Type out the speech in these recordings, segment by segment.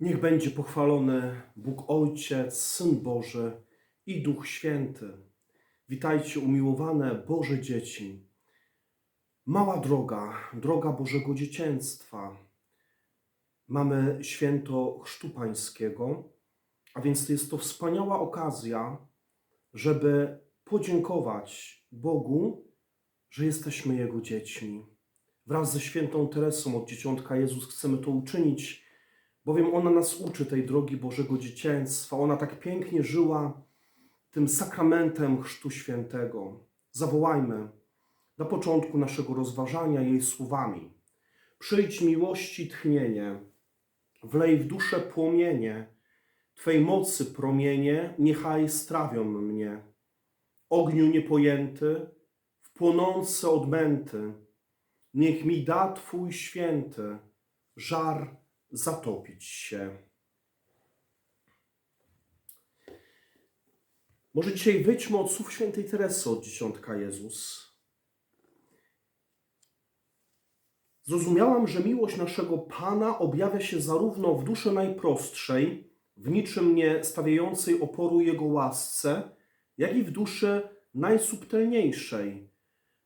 Niech będzie pochwalony Bóg Ojciec, Syn Boży i Duch Święty. Witajcie, umiłowane Boże dzieci. Mała droga, droga Bożego dziecięctwa. Mamy święto Chrztu Pańskiego, a więc jest to wspaniała okazja, żeby podziękować Bogu, że jesteśmy Jego dziećmi. Wraz ze świętą Teresą od Dzieciątka Jezus chcemy to uczynić, bowiem ona nas uczy tej drogi Bożego dzieciństwa. Ona tak pięknie żyła tym sakramentem Chrztu Świętego. Zawołajmy na początku naszego rozważania jej słowami. Przyjdź miłości tchnienie, wlej w duszę płomienie, Twej mocy promienie niechaj strawią mnie. Ogniu niepojęty, w płonące odmęty, niech mi da Twój święty żar zatopić się. Może dzisiaj wyjdźmy od słów świętej Teresy od dziesiątka Jezus. Zrozumiałam, że miłość naszego Pana objawia się zarówno w duszy najprostszej, w niczym nie stawiającej oporu Jego łasce, jak i w duszy najsubtelniejszej,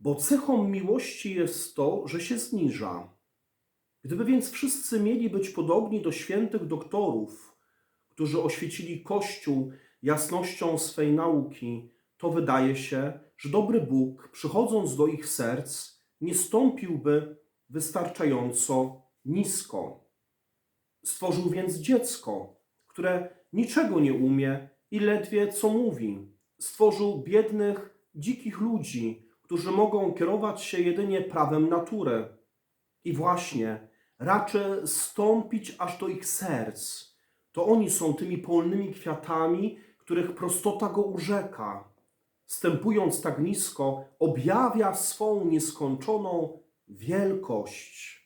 bo cechą miłości jest to, że się zniża. Gdyby więc wszyscy mieli być podobni do świętych doktorów, którzy oświecili Kościół jasnością swej nauki, to wydaje się, że dobry Bóg, przychodząc do ich serc, nie stąpiłby wystarczająco nisko. Stworzył więc dziecko, które niczego nie umie i ledwie co mówi. Stworzył biednych, dzikich ludzi, którzy mogą kierować się jedynie prawem natury. I właśnie raczy stąpić aż do ich serc. To oni są tymi polnymi kwiatami, których prostota go urzeka. Stępując tak nisko, objawia swą nieskończoną wielkość.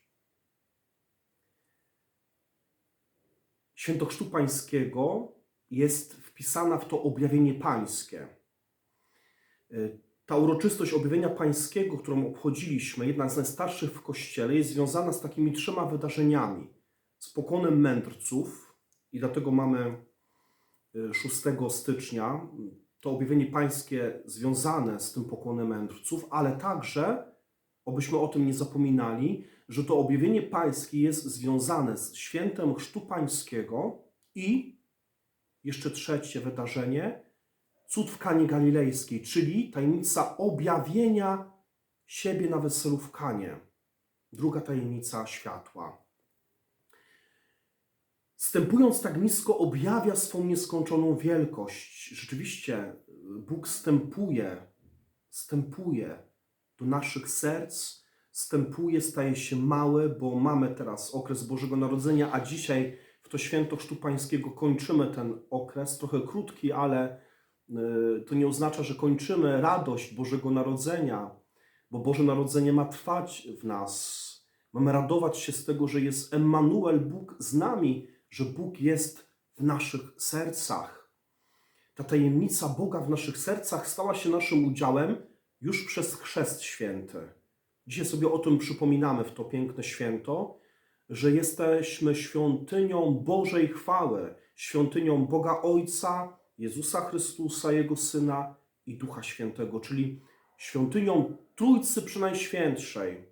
Święto Chrztu Pańskiego jest wpisana w to objawienie pańskie. Ta uroczystość objawienia pańskiego, którą obchodziliśmy, jedna z najstarszych w Kościele, jest związana z takimi trzema wydarzeniami. Z pokonem mędrców i dlatego mamy 6 stycznia to objawienie pańskie związane z tym pokonem mędrców, ale także, obyśmy o tym nie zapominali, że to objawienie pańskie jest związane z świętem Chrztu Pańskiego i jeszcze trzecie wydarzenie, cud w Kanie Galilejskiej, czyli tajemnica objawienia siebie na weselu w Kanie. Druga tajemnica światła. Stępując tak nisko, objawia swą nieskończoną wielkość. Rzeczywiście Bóg stępuje, stępuje do naszych serc, stępuje, staje się mały, bo mamy teraz okres Bożego Narodzenia, a dzisiaj w to święto Chrztu Pańskiego kończymy ten okres, trochę krótki, ale to nie oznacza, że kończymy radość Bożego Narodzenia, bo Boże Narodzenie ma trwać w nas. Mamy radować się z tego, że jest Emmanuel, Bóg z nami, że Bóg jest w naszych sercach. Ta tajemnica Boga w naszych sercach stała się naszym udziałem już przez Chrzest Święty. Dzisiaj sobie o tym przypominamy w to piękne święto, że jesteśmy świątynią Bożej chwały, świątynią Boga Ojca, Jezusa Chrystusa, Jego Syna i Ducha Świętego, czyli świątynią Trójcy Przynajświętszej,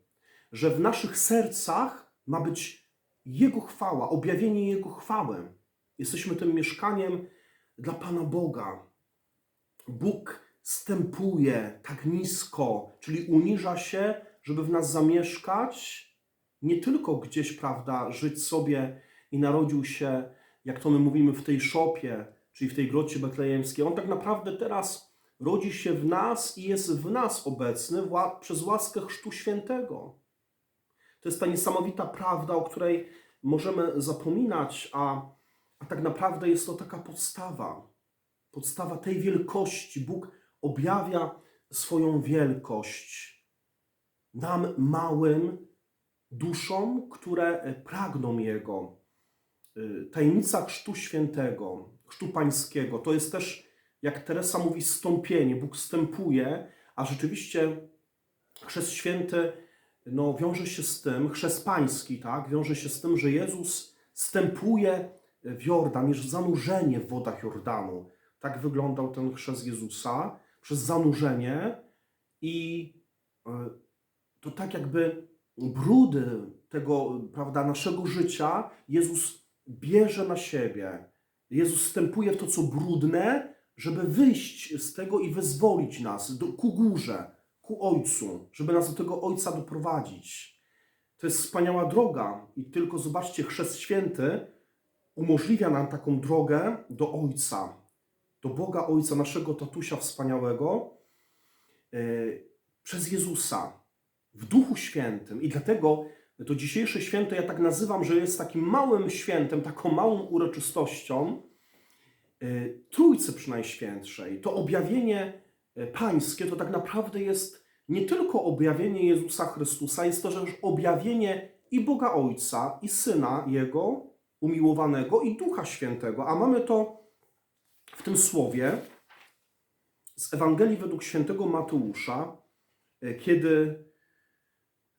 że w naszych sercach ma być Jego chwała, objawienie Jego chwały. Jesteśmy tym mieszkaniem dla Pana Boga. Bóg stępuje tak nisko, czyli uniża się, żeby w nas zamieszkać, nie tylko gdzieś, prawda, żyć sobie i narodził się, jak to my mówimy, w tej szopie, czyli w tej grocie betlejemskiej. On tak naprawdę teraz rodzi się w nas i jest w nas obecny przez łaskę Chrztu Świętego. To jest ta niesamowita prawda, o której możemy zapominać, a, a tak naprawdę jest to taka podstawa. Podstawa tej wielkości. Bóg objawia swoją wielkość nam małym duszom, które pragną Jego. Tajemnica Chrztu Świętego, Chrztu Pańskiego, to jest też, jak Teresa mówi, stąpienie. Bóg stępuje, a rzeczywiście Chrzest Święty no, wiąże się z tym, chrzest pański, tak, wiąże się z tym, że Jezus stępuje w Jordan, jest zanurzenie w wodach Jordanu. Tak wyglądał ten chrzest Jezusa, przez zanurzenie i e, to tak jakby brudy tego, prawda, naszego życia Jezus bierze na siebie. Jezus wstępuje w to, co brudne, żeby wyjść z tego i wyzwolić nas do, ku górze, ku Ojcu, żeby nas do tego Ojca doprowadzić. To jest wspaniała droga i tylko zobaczcie, Chrzest Święty umożliwia nam taką drogę do Ojca, do Boga Ojca, naszego tatusia wspaniałego, yy, przez Jezusa, w Duchu Świętym. I dlatego to dzisiejsze święto ja tak nazywam, że jest takim małym świętem, taką małą uroczystością yy, Trójcy Przynajświętszej. To objawienie yy, pańskie to tak naprawdę jest nie tylko objawienie Jezusa Chrystusa, jest to też objawienie i Boga Ojca, i Syna Jego, umiłowanego, i Ducha Świętego. A mamy to w tym słowie z Ewangelii według świętego Mateusza, e, kiedy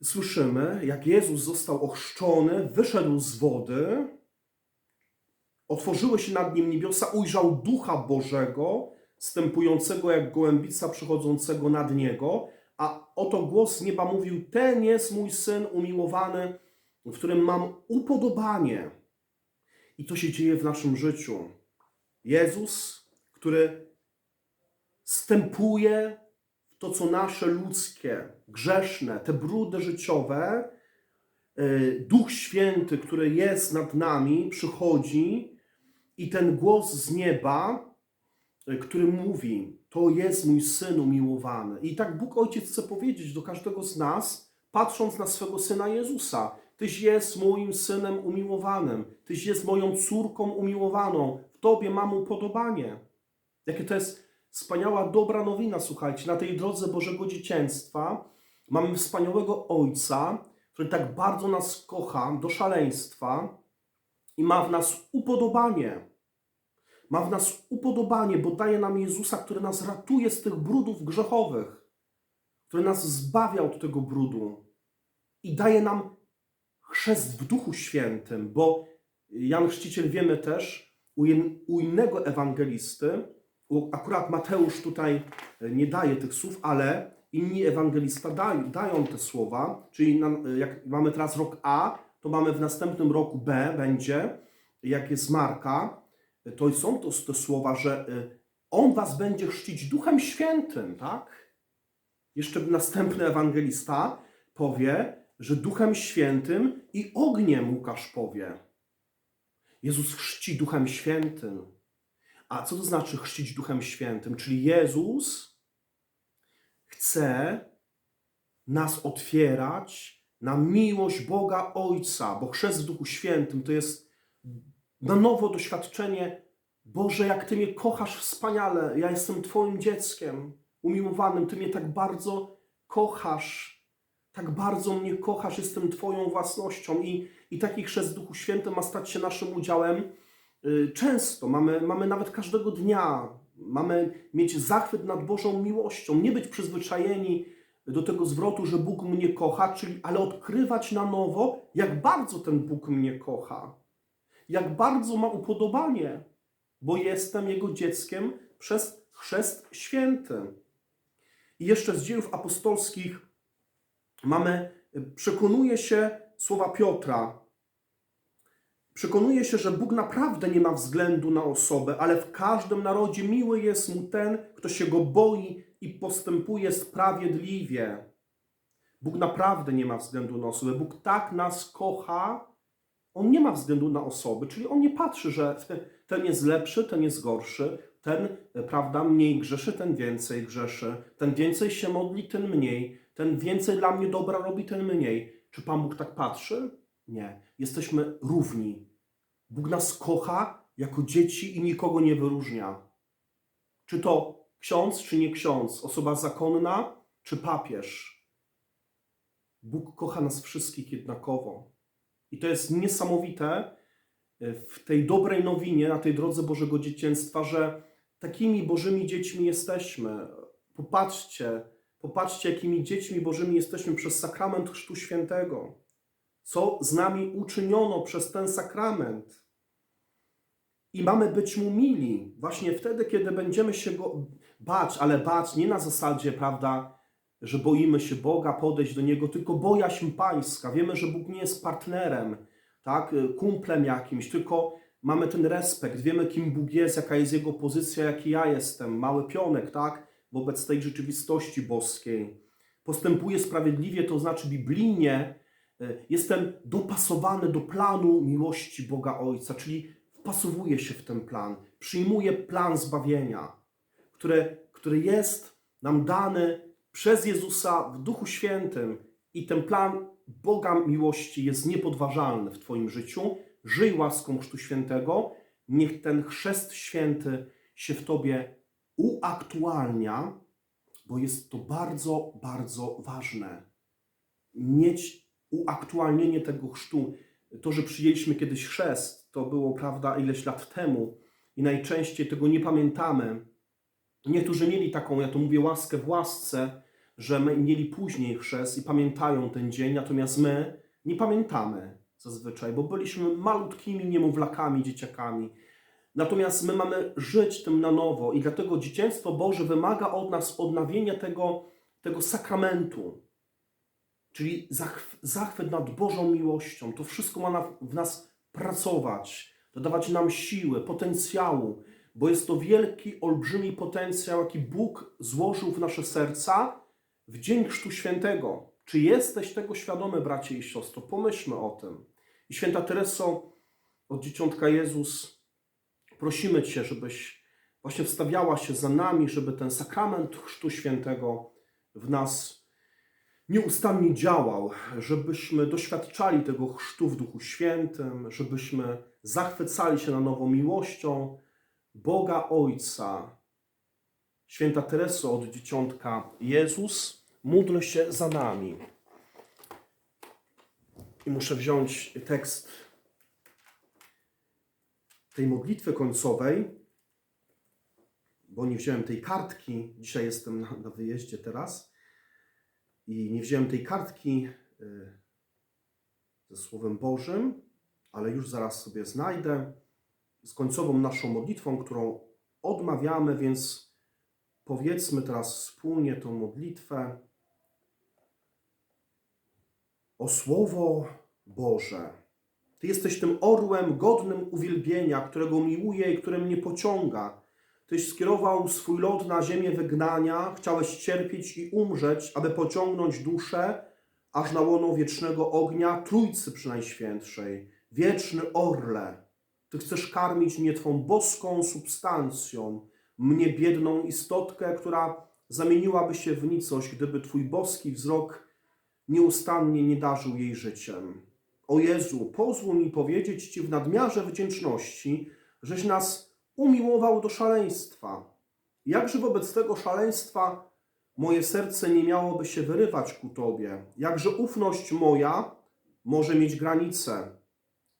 słyszymy, jak Jezus został ochrzczony, wyszedł z wody, otworzyły się nad nim niebiosa, ujrzał Ducha Bożego, stępującego jak gołębica przychodzącego nad niego, a oto głos nieba mówił: Ten jest mój syn umiłowany, w którym mam upodobanie. I to się dzieje w naszym życiu. Jezus, który stępuje to, co nasze ludzkie, grzeszne, te brudy życiowe, y, Duch Święty, który jest nad nami, przychodzi i ten głos z nieba, y, który mówi: To jest mój syn umiłowany. I tak Bóg Ojciec chce powiedzieć do każdego z nas, patrząc na swego syna Jezusa: Tyś jest moim synem umiłowanym, Tyś jest moją córką umiłowaną, w Tobie mam upodobanie. Jakie to jest wspaniała, dobra nowina, słuchajcie, na tej drodze Bożego Dzieciństwa mamy wspaniałego Ojca, który tak bardzo nas kocha do szaleństwa i ma w nas upodobanie. Ma w nas upodobanie, bo daje nam Jezusa, który nas ratuje z tych brudów grzechowych, który nas zbawia od tego brudu i daje nam chrzest w Duchu Świętym, bo Jan Chrzciciel wiemy też u, in, u innego ewangelisty, akurat Mateusz tutaj nie daje tych słów, ale inni ewangelista dają, dają te słowa, czyli na, jak mamy teraz rok A, to mamy w następnym roku B będzie, jak jest Marka, to są to te słowa, że On was będzie chrzcić Duchem Świętym, tak? Jeszcze następny ewangelista powie, że Duchem Świętym i ogniem Łukasz powie. Jezus chrzci Duchem Świętym. A co to znaczy chrzcić Duchem Świętym? Czyli Jezus chce nas otwierać na miłość Boga Ojca, bo chrzest w Duchu Świętym to jest na nowo doświadczenie Boże, jak Ty mnie kochasz wspaniale, ja jestem Twoim dzieckiem umiłowanym, Ty mnie tak bardzo kochasz, tak bardzo mnie kochasz, jestem Twoją własnością i, i taki chrzest w Duchu Świętym ma stać się naszym udziałem często, mamy, mamy nawet każdego dnia, mamy mieć zachwyt nad Bożą miłością, nie być przyzwyczajeni do tego zwrotu, że Bóg mnie kocha, czyli ale odkrywać na nowo, jak bardzo ten Bóg mnie kocha, jak bardzo ma upodobanie, bo jestem Jego dzieckiem przez chrzest święty. I jeszcze z dziejów apostolskich mamy, przekonuje się słowa Piotra, przekonuje się, że Bóg naprawdę nie ma względu na osobę, ale w każdym narodzie miły jest mu ten, kto się go boi i postępuje sprawiedliwie. Bóg naprawdę nie ma względu na osobę. Bóg tak nas kocha, on nie ma względu na osoby, czyli on nie patrzy, że ten jest lepszy, ten jest gorszy, ten, prawda, mniej grzeszy, ten więcej grzeszy, ten więcej się modli, ten mniej, ten więcej dla mnie dobra robi, ten mniej. Czy Pan Bóg tak patrzy? Nie. Jesteśmy równi. Bóg nas kocha jako dzieci i nikogo nie wyróżnia. Czy to ksiądz, czy nie ksiądz, osoba zakonna, czy papież. Bóg kocha nas wszystkich jednakowo. I to jest niesamowite w tej dobrej nowinie, na tej drodze Bożego Dzieciństwa, że takimi Bożymi dziećmi jesteśmy. Popatrzcie, popatrzcie, jakimi dziećmi Bożymi jesteśmy przez sakrament Chrztu Świętego. Co z nami uczyniono przez ten sakrament. I mamy być mu mili właśnie wtedy, kiedy będziemy się go bać, ale bać nie na zasadzie, prawda, że boimy się Boga, podejść do Niego, tylko bojaźń pańska. Wiemy, że Bóg nie jest partnerem, tak, kumplem jakimś, tylko mamy ten respekt, wiemy, kim Bóg jest, jaka jest Jego pozycja, jaki ja jestem, mały pionek, tak, wobec tej rzeczywistości boskiej. Postępuję sprawiedliwie, to znaczy biblijnie, jestem dopasowany do planu miłości Boga Ojca, czyli wpasowuję się w ten plan, przyjmuję plan zbawienia, który, który jest nam dany przez Jezusa w Duchu Świętym i ten plan Boga miłości jest niepodważalny w Twoim życiu. Żyj łaską Chrztu Świętego. Niech ten chrzest święty się w Tobie uaktualnia, bo jest to bardzo, bardzo ważne. Mieć uaktualnienie tego chrztu. To, że przyjęliśmy kiedyś chrzest, to było, prawda, ileś lat temu i najczęściej tego nie pamiętamy. Niektórzy mieli taką, ja to mówię, łaskę w łasce, że mieli później chrzest i pamiętają ten dzień, natomiast my nie pamiętamy zazwyczaj, bo byliśmy malutkimi niemowlakami, dzieciakami. Natomiast my mamy żyć tym na nowo i dlatego dzieciństwo Boże wymaga od nas odnawienia tego, tego sakramentu, czyli zachw zachwyt nad Bożą miłością. To wszystko ma na, w nas pracować, dodawać nam siły, potencjału, bo jest to wielki, olbrzymi potencjał, jaki Bóg złożył w nasze serca w Dzień Chrztu Świętego. Czy jesteś tego świadomy, bracie i siostro? Pomyślmy o tym. I święta Tereso od Dzieciątka Jezus, prosimy Cię, żebyś właśnie wstawiała się za nami, żeby ten sakrament Chrztu Świętego w nas nieustannie działał, żebyśmy doświadczali tego chrztu w Duchu Świętym, żebyśmy zachwycali się na nowo miłością Boga Ojca. Święta Tereso od Dzieciątka Jezus, módl się za nami. I muszę wziąć tekst tej modlitwy końcowej, bo nie wziąłem tej kartki. Dzisiaj jestem na, na wyjeździe teraz i nie wziąłem tej kartki y, ze Słowem Bożym, ale już zaraz sobie znajdę z końcową naszą modlitwą, którą odmawiamy, więc powiedzmy teraz wspólnie tą modlitwę. O Słowo Boże, Ty jesteś tym orłem godnym uwielbienia, którego miłuję i które mnie pociąga. Tyś skierował swój lot na ziemię wygnania, chciałeś cierpieć i umrzeć, aby pociągnąć duszę aż na łono wiecznego ognia Trójcy Przynajświętszej. Wieczny orle, Ty chcesz karmić mnie Twą boską substancją, mnie biedną istotkę, która zamieniłaby się w nicość, gdyby Twój boski wzrok nieustannie nie darzył jej życiem. O Jezu, pozwól mi powiedzieć Ci w nadmiarze wdzięczności, żeś nas umiłował do szaleństwa. Jakże wobec tego szaleństwa moje serce nie miałoby się wyrywać ku Tobie? Jakże ufność moja może mieć granice?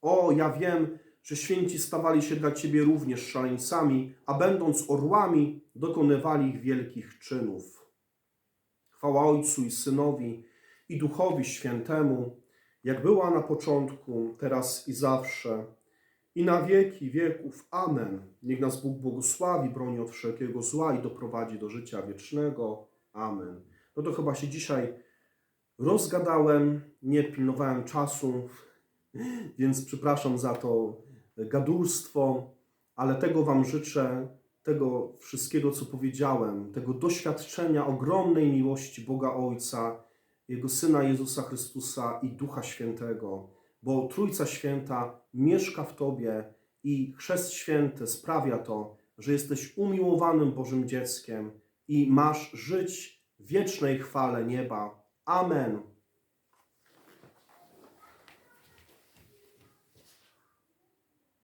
O, ja wiem, że święci stawali się dla Ciebie również szaleńcami, a będąc orłami, dokonywali ich wielkich czynów. Chwała Ojcu i Synowi i Duchowi Świętemu, jak była na początku, teraz i zawsze, i na wieki wieków. Amen. Niech nas Bóg błogosławi, broni od wszelkiego zła i doprowadzi do życia wiecznego. Amen. No to chyba się dzisiaj rozgadałem, nie pilnowałem czasu, więc przepraszam za to gadulstwo, ale tego Wam życzę, tego wszystkiego, co powiedziałem, tego doświadczenia ogromnej miłości Boga Ojca, Jego Syna Jezusa Chrystusa i Ducha Świętego, bo Trójca Święta mieszka w Tobie i Chrzest Święty sprawia to, że jesteś umiłowanym Bożym dzieckiem i masz żyć wiecznej chwale nieba. Amen.